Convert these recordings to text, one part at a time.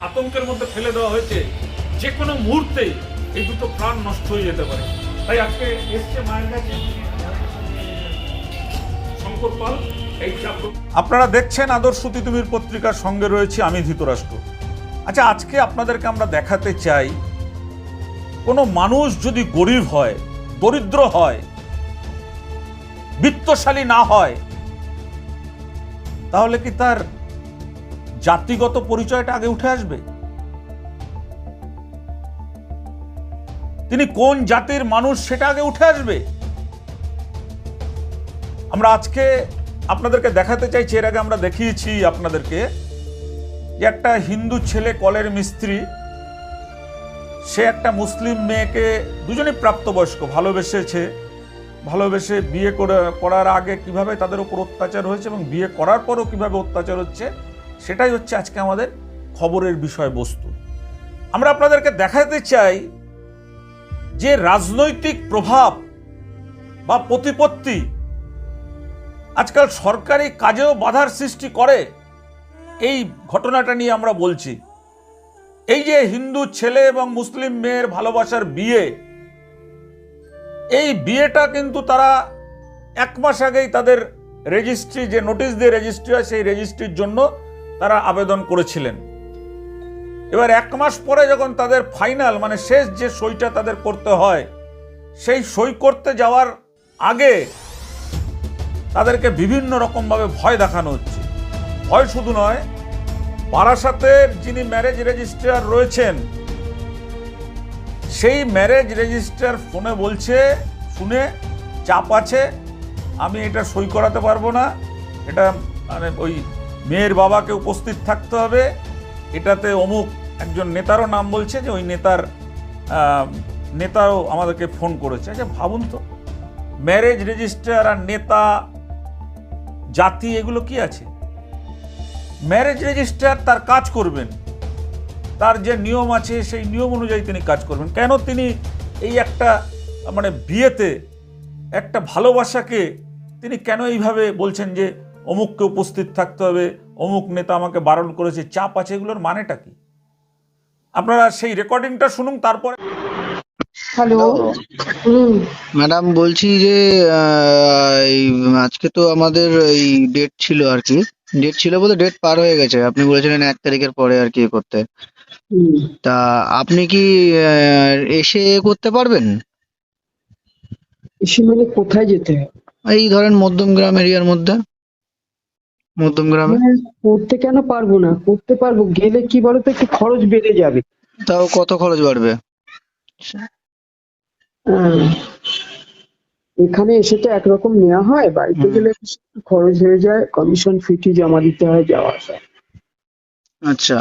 আতঙ্কের মধ্যে ফেলে দেওয়া হয়েছে, যে কোনো মুহূর্তেই এই দুটো প্রাণ নষ্ট হয়ে যেতে পারে। তাই আজকে এসছে মায়ের কাছে আপনারা দেখছেন আদর্শ তিতুমির পত্রিকার সঙ্গে রয়েছে আমি ধৃতরাষ্ট্র। আচ্ছা আজকে আপনাদেরকে আমরা দেখাতে চাই, কোনো মানুষ যদি গরিব হয়, দরিদ্র হয়, বিত্তশালী না হয়, তাহলে কি তার জাতিগত পরিচয়টা আগে উঠে আসবে। তিনি কোন জাতির মানুষ সেটা আগে উঠে আসবে। আমরা আজকে আপনাদেরকে দেখাতে চাইছি, এর আগে আমরা দেখিয়েছি আপনাদেরকে যে একটা হিন্দু ছেলে কলের মিস্ত্রি, সে একটা মুসলিম মেয়েকে দুজনেই প্রাপ্তবয়স্ক, ভালোবেসেছে। ভালোবেসে বিয়ে করে করার আগে কীভাবে তাদের উপর অত্যাচার হয়েছে এবং বিয়ে করার পরও কীভাবে অত্যাচার হচ্ছে সেটাই হচ্ছে আজকে আমাদের খবরের বিষয়বস্তু। আমরা আপনাদেরকে দেখাতে চাই যে রাজনৈতিক প্রভাব বা প্রতিপত্তি আজকাল সরকারি কাজেও বাধার সৃষ্টি করে, এই ঘটনাটা নিয়ে আমরা বলছি। এই যে হিন্দু ছেলে এবং মুসলিম মেয়ের ভালোবাসার বিয়ে, এই বিয়েটা কিন্তু তারা এক মাস আগেই তাদের রেজিস্ট্রি, যে নোটিশ দিয়ে রেজিস্ট্রি হয়, সেই রেজিস্ট্রির জন্য তারা আবেদন করেছিলেন। এবার এক মাস পরে যখন তাদের ফাইনাল মানে শেষ যে সইটা তাদের করতে হয়, সেই সই করতে যাওয়ার আগে তাদেরকে বিভিন্ন রকমভাবে ভয় দেখানো হচ্ছে। ভয় শুধু নয় বারাসাতের যিনি ম্যারেজ রেজিস্ট্রার রয়েছেন, সেই ম্যারেজ রেজিস্ট্রার ফোনে বলছে, শুনে চাপ আছে, আমি এটা সই করাতে পারব না। এটা মানে ওই মেয়ের বাবাকে উপস্থিত থাকতে হবে। এটাতে অমুক একজন নেতারও নাম বলছে যে ওই নেতার নেতাও আমাদেরকে ফোন করেছে। আচ্ছা ভাবুন তো ম্যারেজ রেজিস্ট্রার আর নেতা, জাতি, এগুলো কি আছে? ম্যারেজ রেজিস্ট্রার তার কাজ করবেন। তার যে নিয়ম আছে, সেই নিয়ম অনুযায়ী তিনি কাজ করবেন। কেন তিনি এই একটা মানে বিয়েতে একটা ভালোবাসাকে তিনি কেন এইভাবে বলছেন যে অমুককে উপস্থিত থাকতে হবে অমুক নেতা আমাকে বারণ করেছে চাপ আছে এগুলোর মানেটা কি? আপনারা সেই রেকর্ডিংটা শুনুন তারপরে হ্যালো। হুম। ম্যাডাম বলছি যে এই আজকে তো আমাদের এই ডেট ছিল আর কি। ডেট ছিল বলতে ডেট পার হয়ে গেছে। আপনি বলেছিলেন এক তারিখের পরে আর কি এ করতে। তা আপনি কি এসে এ করতে পারবেন? এসে মানে কোথায় যেতে এই ধরেন মধ্যমগ্রাম এরিয়ার মধ্যে। মধ্যমগ্রামে হ্যাঁ, করতে কেন পারব না? করতে পারব গেলে কি বলতো একটু খরচ বেড়ে যাবে। তাও কত খরচ বাড়বে? হ্যাঁ। এখানে এসে তো একরকম নেওয়া হয় বাড়িতে গেলে একটু খরচ হয়ে যায় কমিশন ফিটি জমা দিতে হয় যাওয়া আসা। আচ্ছা।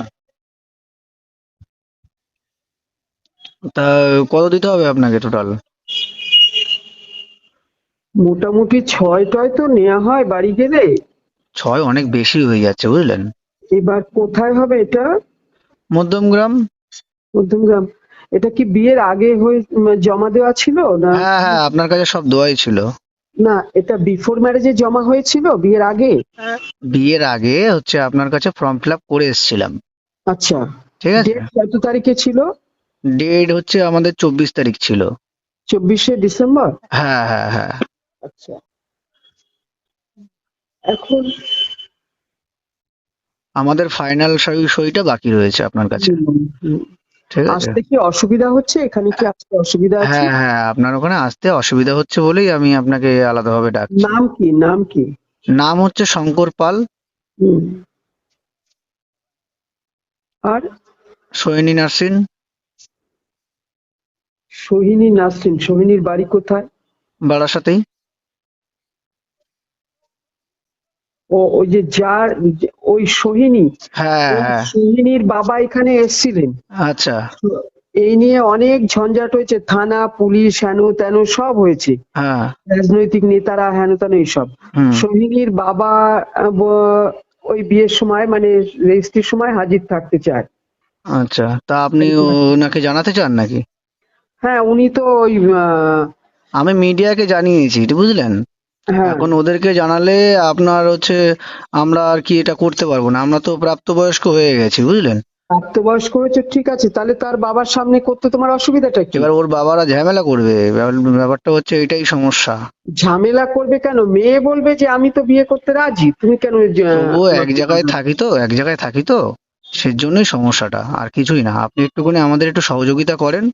তা কত দিতে হবে আপনাকে টোটাল মোটামুটি ছয় টয় তো নেওয়া হয় বাড়ি গেলে। ছয় অনেক বেশি হয়ে যাচ্ছে বুঝলেন? এবার কোথায় হবে এটা? মধ্যমগ্রাম মধ্যমগ্রাম এটা কি বিয়ের আগে হয়ে জমা দেওয়া ছিল না? হ্যাঁ হ্যাঁ আপনার কাছে সব দোয়াই ছিল। না এটা বিফোর ম্যারেজে জমা হয়েছিল বিয়ের আগে? বিয়ের আগে হচ্ছে আপনার কাছে ফর্ম ফিল আপ করে এসেছিলাম। আচ্ছা। ঠিক আছে? কত তারিখে ছিল? ডেট হচ্ছে আমাদের চব্বিশ তারিখ ছিল। চব্বিশে ডিসেম্বর? হ্যাঁ হ্যাঁ হ্যাঁ। আচ্ছা। এখন আমাদের ফাইনাল সই সইটা বাকি রয়েছে আপনার কাছে। ঠিক আছে? আসতে কি অসুবিধা হচ্ছে? এখানে কি আসতে অসুবিধা আছে? হ্যাঁ হ্যাঁ আপনার ওখানে আসতে অসুবিধা হচ্ছে বলেই আমি আপনাকে আলাদাভাবে ডাকছি। নাম কি? নাম কি? নাম হচ্ছে শঙ্কর পাল। আর? সোহিনী নার্সিং। সোহিনী নাসরিন সোহিনীর বাড়ি কোথায়? বারাসাতেই। ও ওই যে যার ওই সোহিনী হ্যাঁ হ্যাঁ। সোহিনীর বাবা এখানে এসেছিলেন। আচ্ছা। এই নিয়ে অনেক ঝঞ্ঝাট হয়েছে থানা পুলিশ হেন তেন সব হয়েছে। হ্যাঁ। রাজনৈতিক নেতারা হেন তেন এইসব সোহিনীর বাবা ওই বিয়ের সময় মানে রেজিস্ট্রির সময় হাজির থাকতে চায়। আচ্ছা তা আপনি ওনাকে জানাতে চান নাকি? হ্যাঁ উনি তো ওই আমি মিডিয়াকে জানিয়েছি বুঝলেন? এখন ওদেরকে জানালে আপনার হচ্ছে আমরা আর কি এটা করতে পারব না। আমরা তো প্রাপ্তবয়স্ক হয়ে গেছি বুঝলেন? প্রাপ্তবয়স্ক হয়েছে ঠিক আছে। তাহলে তার বাবার সামনে করতে তোমার অসুবিধাটা কি? এবার ওর বাবারা ঝামেলা করবে। ব্যাপারটা হচ্ছে এটাই সমস্যা। ঝামেলা করবে কেন? মেয়ে বলবে যে আমি তো বিয়ে করতে রাজি। তুমি কেন তবুও এক জায়গায় থাকি তো এক জায়গায় থাকি তো সেজন্যই সমস্যাটা। আর কিছুই না। আপনি একটুখানি আমাদের একটু সহযোগিতা করেন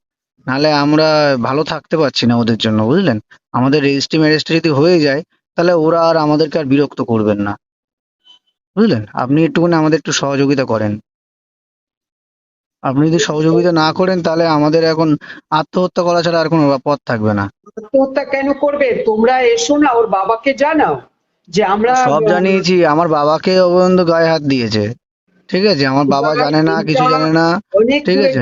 নাহলে আমরা ভালো থাকতে পারছি না ওদের জন্য বুঝলেন? আমাদের রেজিস্ট্রি ম্যারেজটা যদি হয়ে যায় তাহলে ওরা আর আমাদেরকে আর বিরক্ত করবেন না। বুঝলেন? আপনি একটুখানি আমাদের একটু সহযোগিতা করেন। আপনি যদি সহযোগিতা না করেন তাহলে আমাদের এখন আত্মহত্যা করা ছাড়া আর কোনো পথ থাকবে না। আত্মহত্যা কেন করবে? তোমরা এসো না ওর বাবাকে জানাও যে আমরা সব জানিয়েছি আমার বাবাকে অবন্ত গায়ে হাত দিয়েছে। ঠিক আছে? আমার বাবা জানে না কিছু জানে না ঠিক আছে।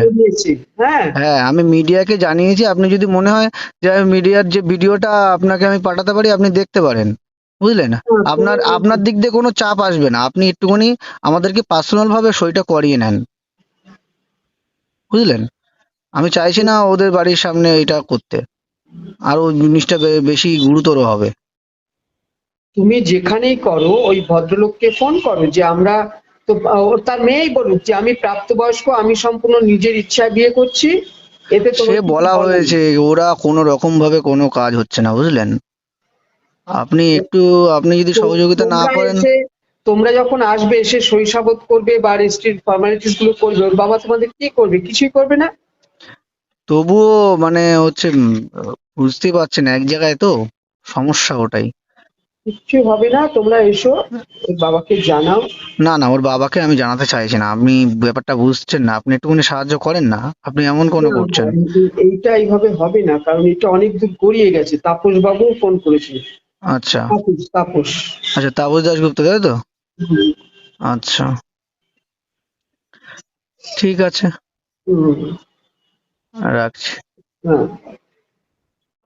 হ্যাঁ। হ্যাঁ আমি মিডিয়াকে জানিয়েছি আপনি যদি মনে হয় যে মিডিয়ার যে ভিডিওটা আপনাকে আমি পাঠাতে পারি আপনি দেখতে পারেন বুঝলেন হ্যাঁ, আপনার আপনার দিক দিয়ে কোনো চাপ আসবে না আপনি একটুখানি আমাদেরকে পার্সোনাল ভাবে সইটা করিয়ে নেন বুঝলেন? আমি চাইছি না ওদের বাড়ির সামনে এটা করতে আরও জিনিসটা বেশি গুরুতর হবে। তুমি যেখানেই করো ওই ভদ্রলোককে ফোন করো যে আমরা তো ও তার মেয়েই বলুক যে আমি প্রাপ্তবয়স্ক আমি সম্পূর্ণ নিজের ইচ্ছায় বিয়ে করছি। এতে তোমার সে বলা হয়েছে ওরা কোনো রকম ভাবে কোনো কাজ হচ্ছে না বুঝলেন? আপনি একটু আপনি যদি সহযোগিতা না করেন তোমরা যখন আসবে এসে শৈশাবত করবে বা রেজিস্ট্রির ফর্মালিটিসগুলো করবে ওর বাবা তোমাদের কি করবে? কিছুই করবে না? তবুও মানে হচ্ছে বুঝতেই পারছেন এক জায়গায় তো সমস্যা ওটাই। কিচ্ছু হবে না তোমরা এসো ওর বাবাকে জানাও। না না ওর বাবাকে আমি জানাতে চাইছি না। আপনি ব্যাপারটা বুঝছেন না আপনি একটুখানি সাহায্য করেন না। আপনি এমন কোনো করছেন? এইটা এইভাবে হবে না কারণ এটা অনেক দূর গড়িয়ে গেছে। তাপস বাবু ফোন করেছিল আচ্ছা। তাপস তাপস। আচ্ছা তাপস দাশগুপ্ত তাই তো? আচ্ছা। ঠিক আছে। হুম, রাখছি। হ্যাঁ।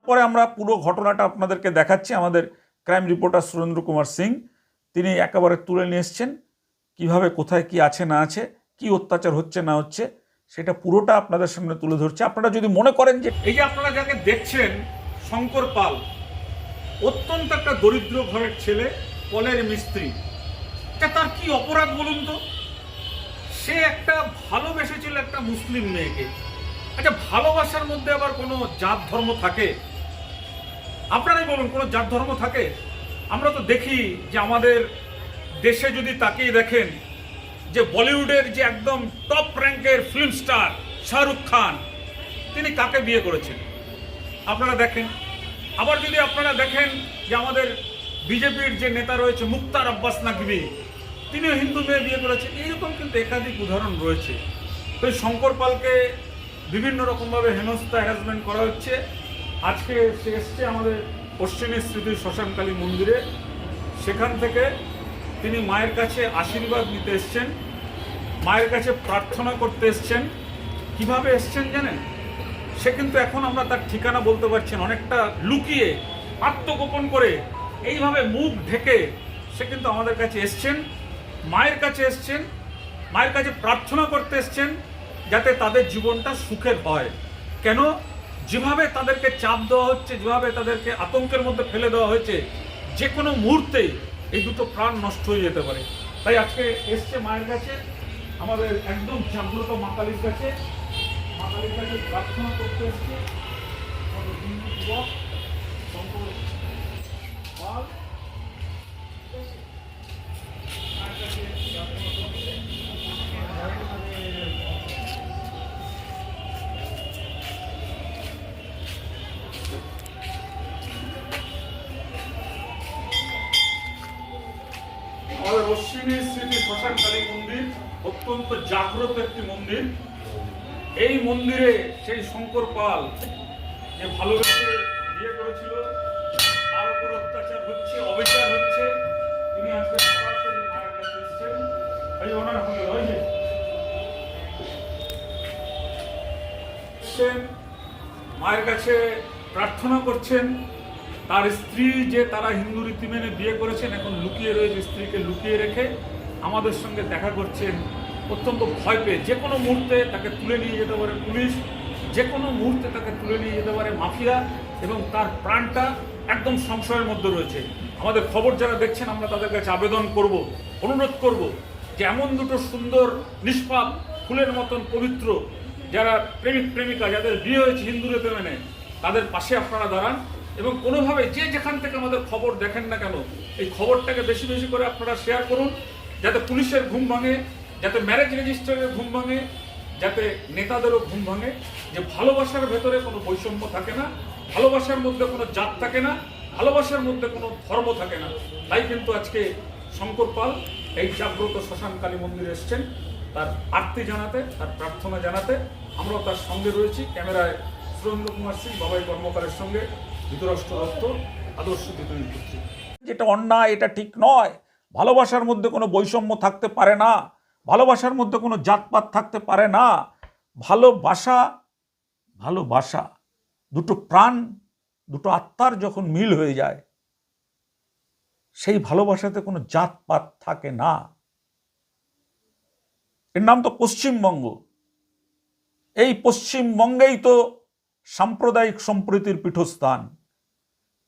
পরে আমরা পুরো ঘটনাটা আপনাদেরকে দেখাচ্ছি আমাদের ক্রাইম রিপোর্টার সুরেন্দ্র কুমার সিং, তিনি একেবারে তুলে নিয়ে এসছেন, কীভাবে, কোথায় কি আছে, না আছে, কি অত্যাচার হচ্ছে, না হচ্ছে, সেটা পুরোটা আপনাদের সামনে তুলে ধরছে। আপনারা যদি মনে করেন যে এই যে আপনারা যাকে দেখছেন, শঙ্কর পাল, অত্যন্ত একটা দরিদ্র ঘরের ছেলে, কলের মিস্ত্রি, তা তার কি অপরাধ বলুন তো? সে একটা ভালোবেসেছিল একটা মুসলিম মেয়েকে। আচ্ছা ভালোবাসার মধ্যে আবার কোনো জাত ধর্ম থাকে? আপনারাই বলুন, কোনো জাত ধর্ম থাকে? আমরা তো দেখি যে আমাদের দেশে যদি তাকিয়ে দেখেন যে বলিউডের যে একদম টপ র্যাঙ্কের ফিল্ম স্টার শাহরুখ খান, তিনি কাকে বিয়ে করেছেন? আপনারা দেখেন। আবার যদি আপনারা দেখেন যে আমাদের বিজেপির যে নেতা রয়েছে মুক্তার আব্বাস নাকবি তিনিও হিন্দু মেয়ে বিয়ে করেছেন। এইরকম কিন্তু একাধিক উদাহরণ রয়েছে। তো শঙ্কর পালকে বিভিন্ন রকমভাবে হেনস্থা হ্যারাসমেন্ট করা হচ্ছে। আজকে সে এসছে আমাদের পশ্চিমী স্মৃতি শ্মশানকালী মন্দিরে। সেখান থেকে তিনি মায়ের কাছে আশীর্বাদ নিতে এসছেন, মায়ের কাছে প্রার্থনা করতে এসছেন। কীভাবে এসছেন জানেন? সে কিন্তু এখন আমরা তার ঠিকানা বলতে পারছেন অনেকটা লুকিয়ে, আত্মগোপন করে, এইভাবে মুখ ঢেকে সে কিন্তু আমাদের কাছে এসছেন, মায়ের কাছে এসছেন, মায়ের কাছে প্রার্থনা করতে এসছেন যাতে তাদের জীবনটা সুখের হয়। কেন? যেভাবে তাদেরকে চাপ দেওয়া হচ্ছে, যেভাবে তাদেরকে আতঙ্কের মধ্যে ফেলে দেওয়া হয়েছে, যে কোনো মুহূর্তে এই দুটো প্রাণ নষ্ট হয়ে যেতে পারে। তাই আজকে এসছে মায়ের কাছে, আমাদের একদম জাগ্রত মাতালির কাছে। মাতালির কাছে প্রার্থনা করতে এসছে। আমাদের পশ্চিমী স্মৃতি শ্মশান কালী মন্দির অত্যন্ত জাগ্রত একটি মন্দির। এই মন্দিরে সেই শঙ্কর পাল যে ভালোবেসে বিয়ে করেছিল তার উপর অত্যাচার হচ্ছে অবিচার হচ্ছে। তিনি আজকে সরাসরি মায়ের কাছে এই ওনার এসছেন, মায়ের কাছে প্রার্থনা করছেন। তার স্ত্রী যে তারা হিন্দু রীতি মেনে বিয়ে করেছেন, এখন লুকিয়ে রয়েছে স্ত্রীকে লুকিয়ে রেখে আমাদের সঙ্গে দেখা করছেন। অত্যন্ত ভয় পেয়ে যে কোনো মুহূর্তে তাকে তুলে নিয়ে যেতে পারে পুলিশ, যে কোনো মুহূর্তে তাকে তুলে নিয়ে যেতে পারে মাফিয়া এবং তার প্রাণটা একদম সংশয়ের মধ্যে রয়েছে। আমাদের খবর যারা দেখছেন, আমরা তাদের কাছে আবেদন করব, অনুরোধ করব যে এমন দুটো সুন্দর, নিষ্পাপ, ফুলের মতন পবিত্র যারা প্রেমিক প্রেমিকা যাদের বিয়ে হয়েছে হিন্দু রেতে মেনে, তাদের পাশে আপনারা দাঁড়ান। এবং কোনোভাবে যে যেখান থেকে আমাদের খবর দেখেন না কেন, এই খবরটাকে বেশি বেশি করে আপনারা শেয়ার করুন, যাতে পুলিশের ঘুম ভাঙে, যাতে ম্যারেজ রেজিস্টারের ঘুম ভাঙে, যাতে নেতাদেরও ঘুম ভাঙে, যে ভালোবাসার ভেতরে কোনো বৈষম্য থাকে না, ভালোবাসার মধ্যে কোনো জাত থাকে না, ভালোবাসার মধ্যে কোনো ধর্ম থাকে না। তাই কিন্তু আজকে শঙ্কর পাল এই জাগ্রত শ্মশান কালী মন্দিরে এসছেন, তার আরতি জানাতে, তার প্রার্থনা জানাতে। আমরাও তার সঙ্গে রয়েছি, ক্যামেরায় সুরেন্দ্র কুমার সিং, বাবাই কর্মকারের সঙ্গে। যেটা অন্যায়, এটা ঠিক নয়। ভালোবাসার মধ্যে কোনো বৈষম্য থাকতে পারে না। ভালোবাসার মধ্যে কোনো জাতপাত থাকতে পারে না। ভালোবাসা ভালোবাসা, দুটো প্রাণ, দুটো আত্মার যখন মিল হয়ে যায়, সেই ভালোবাসাতে কোনো জাতপাত থাকে না। এর নাম তো পশ্চিমবঙ্গ। এই পশ্চিমবঙ্গেই তো সাম্প্রদায়িক সম্প্রীতির পীঠস্থান।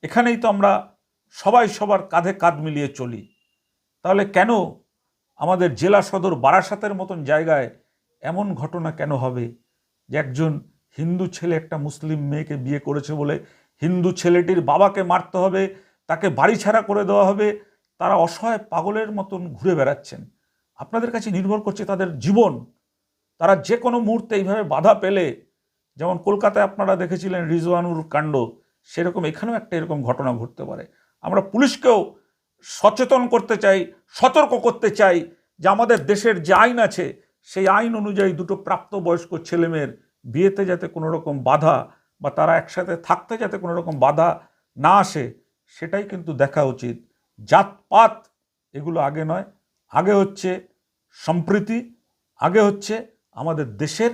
এখানেই তো আমরা সবাই সবার কাঁধে কাঁধ মিলিয়ে চলি। তাহলে কেন আমাদের জেলা সদর বারাসাতের মতন জায়গায় এমন ঘটনা কেন হবে যে একজন হিন্দু ছেলে একটা মুসলিম মেয়েকে বিয়ে করেছে বলে হিন্দু ছেলেটির বাবাকে মারতে হবে, তাকে বাড়ি ছাড়া করে দেওয়া হবে, তারা অসহায় পাগলের মতন ঘুরে বেড়াচ্ছেন। আপনাদের কাছে নির্ভর করছে তাদের জীবন। তারা যে কোনো মুহূর্তে এইভাবে বাধা পেলে, যেমন কলকাতায় আপনারা দেখেছিলেন রিজওয়ানুর কাণ্ড সেরকম এখানেও একটা এরকম ঘটনা ঘটতে পারে। আমরা পুলিশকেও সচেতন করতে চাই, সতর্ক করতে চাই যে আমাদের দেশের যে আইন আছে, সেই আইন অনুযায়ী দুটো প্রাপ্তবয়স্ক ছেলেমেয়ের বিয়েতে যাতে কোনো রকম বাধা বা তারা একসাথে থাকতে যাতে কোনো রকম বাধা না আসে, সেটাই কিন্তু দেখা উচিত। জাতপাত এগুলো আগে নয়, আগে হচ্ছে সম্প্রীতি, আগে হচ্ছে আমাদের দেশের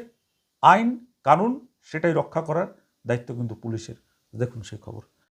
আইন, কানুন, সেটাই রক্ষা করার দায়িত্ব কিন্তু পুলিশের। দেখুন সেই খবর